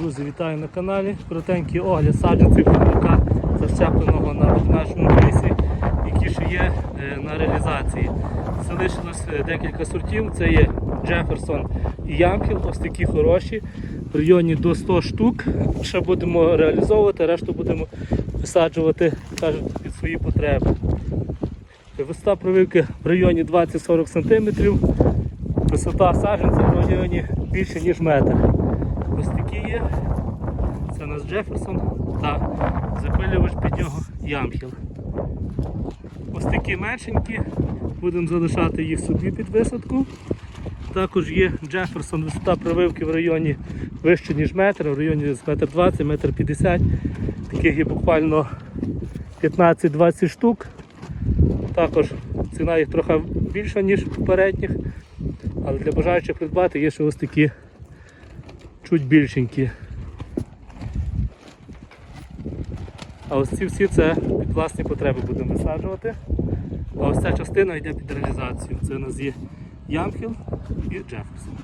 Друзі, вітаю на каналі. Коротенький огляд саджанців фундука защепленого на ведмежому лісі, які ще є е, на реалізації. Залишилось е, декілька сортів. Це є Джеферсон і Ямпіл, ось такі хороші. В районі до 100 штук. Ще будемо реалізовувати, решту будемо висаджувати кажуть, під свої потреби. Висота провивки в районі 20-40 см. Висота саджанця в районі більше, ніж метр. Ось такі є. Це у нас Джеферсон та запилювач під нього Ямхіл. Ось такі меншенькі. Будемо залишати їх собі під висадку. Також є Джеферсон, висота провивки в районі вище, ніж метр, в районі десь метр 20, метр 50. Таких є буквально 15-20 штук. Також ціна їх трохи більша, ніж попередніх. Але для бажаючих придбати є ще ось такі чуть більшенькі. А ось ці всі це під власні потреби будемо висаджувати. А ось ця частина йде під реалізацію. Це у нас є Ямхіл і Джеферсон.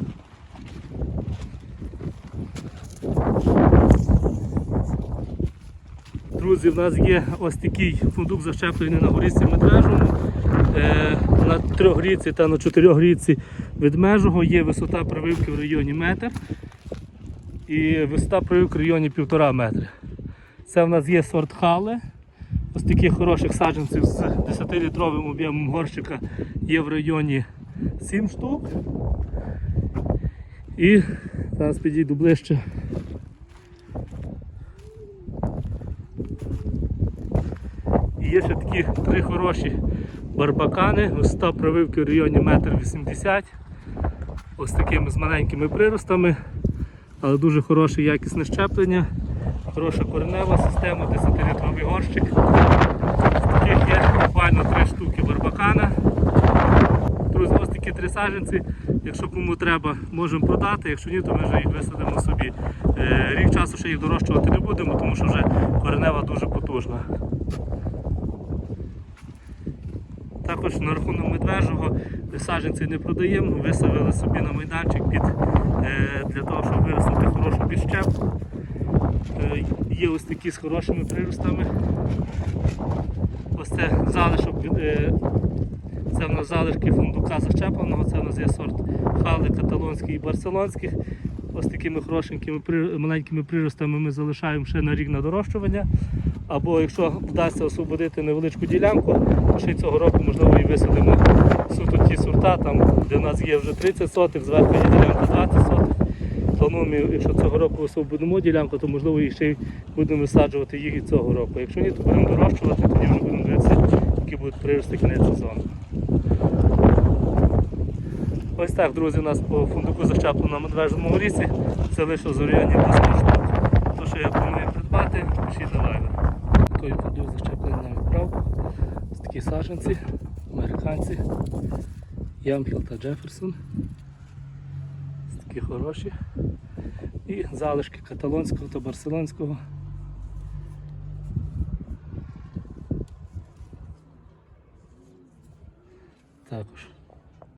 Друзі, в нас є ось такий фундук защеплений на горісці медвежому. Е, на трьохрічці та на чотирьохрічці від межого є висота прививки в районі метр і висота прививки в районі півтора метри. Це в нас є сорт хале. Ось таких хороших саджанців з 10-літровим об'ємом горщика є в районі 7 штук. І зараз підійду ближче. І є ще такі три хороші барбакани, висота прививки в районі 1,80 м. Ось такими з маленькими приростами, але дуже хороше якісне щеплення, хороша коренева система, 10-літровий горщик. Таких є буквально три штуки барбакана. Друзі, ось такі три саджанці. Якщо кому треба, можемо продати, якщо ні, то ми вже їх висадимо собі. Е, Рік часу ще їх дорощувати не будемо, тому що вже коренева дуже потужна. Також на рахунок медвежого саджанці не продаємо, висавили собі на майданчик під, е, для того, щоб виростити хорошу підщепку. Е, є ось такі з хорошими приростами. Ось це залишок, е, це в нас залишки фундука защепленого, це в нас є сорт хали каталонський і барселонських. Ось такими хорошенькими маленькими приростами ми залишаємо ще на рік на дорощування. Або якщо вдасться освободити невеличку ділянку, то ще й цього року можливо і висадимо суто ті сорта, там, де в нас є вже 30 сотих, зверху є ділянка 20 сотих. Плануємо, якщо цього року освободимо ділянку, то можливо і ще й будемо висаджувати їх і цього року. Якщо ні, то будемо дорощувати, тоді вже будемо дивитися, які будуть прирости кінець сезону. Ось так, друзі, у нас по фундуку защеплено на медвежому рісі. Це лише з 100 штук. То, що я планую придбати, пишіть на лайвер. Той фундук защеплений на відправку. Ось такі саджанці, американці, Ямхіл та Джеферсон. Ось такі хороші. І залишки каталонського та барселонського. Також.